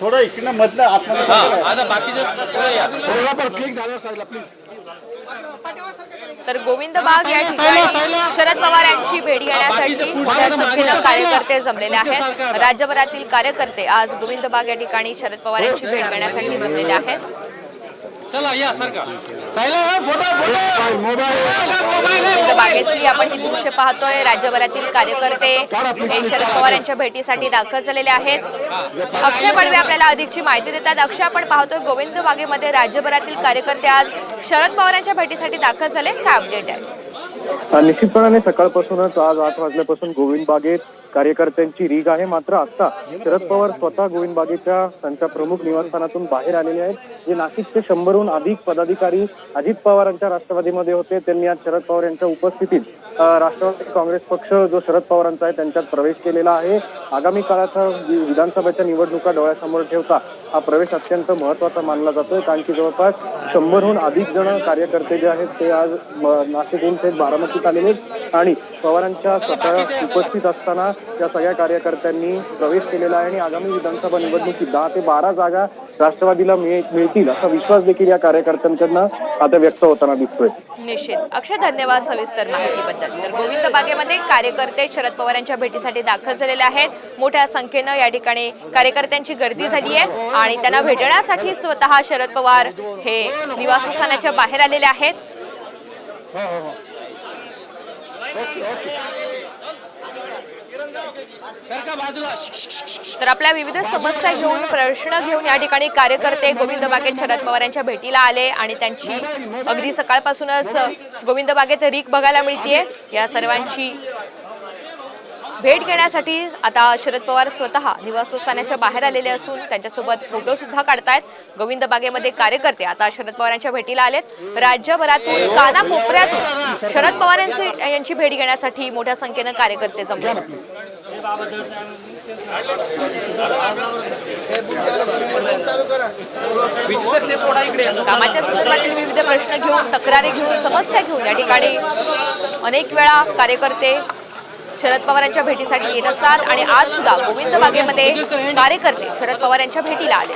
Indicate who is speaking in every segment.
Speaker 1: थोडं इकडनं मधलं आतमध्ये
Speaker 2: आता बाकीचे पुढे या.
Speaker 1: क्लिक झाल्यावर साईडला प्लीज
Speaker 3: तर गोविंद बाग या ठिकाणी शरद पवार यांची भेट घेण्यासाठी मोठ्या संख्येनं कार्यकर्ते जमलेले आहेत. राज्यभरातील कार्यकर्ते आज गोविंद बाग या ठिकाणी शरद पवार यांची भेट घेण्यासाठी जमलेले आहेत.
Speaker 2: चला या सारखा फोटो फोटो
Speaker 3: आपण ही दृश्य पाहतोय. राज्यभरातील कार्यकर्ते हे शरद पवार यांच्या भेटीसाठी दाखल झालेले आहेत. अक्षय पडवे आपल्याला अधिकची माहिती देतात. अक्षय आपण पाहतोय गोविंद बागेमध्ये राज्यभरातील कार्यकर्ते आज शरद पवार यांच्या भेटीसाठी दाखल झाले. काय अपडेट आहे?
Speaker 4: निश्चितपणाने सकाळपासूनच आज आठ वाजल्यापासून गोविंद बागेत कार्यकर्त्यांची रीग आहे. मात्र आता शरद पवार स्वतः गोविंद बागेच्या त्यांच्या प्रमुख निवासस्थानातून बाहेर आलेले आहेत. जे नाशिकचे शंभरहून अधिक पदाधिकारी अजित पवारांच्या राष्ट्रवादीमध्ये होते. त्यांनी आज शरद पवार यांच्या उपस्थितीत राष्ट्रवादी काँग्रेस पक्ष जो शरद पवारांचा आहे त्यांच्यात प्रवेश केलेला आहे. आगामी काळात विधानसभेच्या निवडणुका डोळ्यासमोर ठेवता हा प्रवेश अत्यंत महत्त्वाचा मानला जातोय. कारण की जवळपास शंभरहून अधिक जण कार्यकर्ते जे आहेत ते आज नाशिकहून थेट आलेले आहेत आणि पवारांच्या स्वतः उपस्थित असताना या सगळ्या कार्यकर्त्यांनी प्रवेश केलेला आहे आणि आगामी विधानसभा निवडणुकीत दहा ते बारा जागा राष्ट्रवादीला मिळ- मिळतील असा विश्वास देखील या कार्यकर्त्यांकडनं आता व्यक्त होताना दिसतोय.
Speaker 3: निश्चित. अक्षय धन्यवाद सविस्तर माहितीबद्दल. तर गोविंद बागेमध्ये कार्यकर्ते शरद पवार यांच्या भेटीसाठी दाखल झालेले आहेत. मोठ्या संख्येनं या ठिकाणी कार्यकर्त्यांची गर्दी झाली आहे आणि त्यांना भेटण्यासाठी स्वतः शरद पवार हे निवासस्थानाच्या बाहेर आलेले आहेत.
Speaker 2: सारखा बाजूला
Speaker 3: तर आपल्या विविध समस्या घेऊन प्रश्न घेऊन या ठिकाणी कार्यकर्ते गोविंद बागेत शरद पवार यांच्या भेटीला आले आणि त्यांची अगदी सकाळपासूनच गोविंद बागेत रीक बघायला मिळतीये. या सर्वांची भेट घेण्यासाठी आता शरद पवार स्वतः निवासस्थानाच्या बाहेर आलेले असून त्यांच्यासोबत फोटो सुद्धा काढतायत. गोविंद बागेमध्ये कार्यकर्ते आता शरद पवार यांच्या भेटीला आलेत. राज्यभरातून कानाकोपऱ्यातून शरद पवार यांची यांची भेट घेण्यासाठी मोठ्या संख्येनं कार्यकर्ते जमले. कामाच्या संदर्भातील विविध प्रश्न घेऊन तक्रारी घेऊन समस्या घेऊन या ठिकाणी अनेक वेळा कार्यकर्ते शरद पवार यांच्या भेटीसाठी येत असतात आणि आज सुद्धा गोविंद बागेमध्ये कार्यकर्ते शरद पवार यांच्या भेटीला आले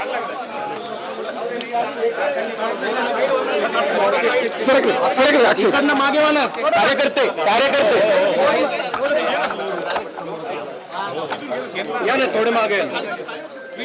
Speaker 1: मागे वाला कार्यकर्ते कार्यकर्ते. या ना थोडे मागे.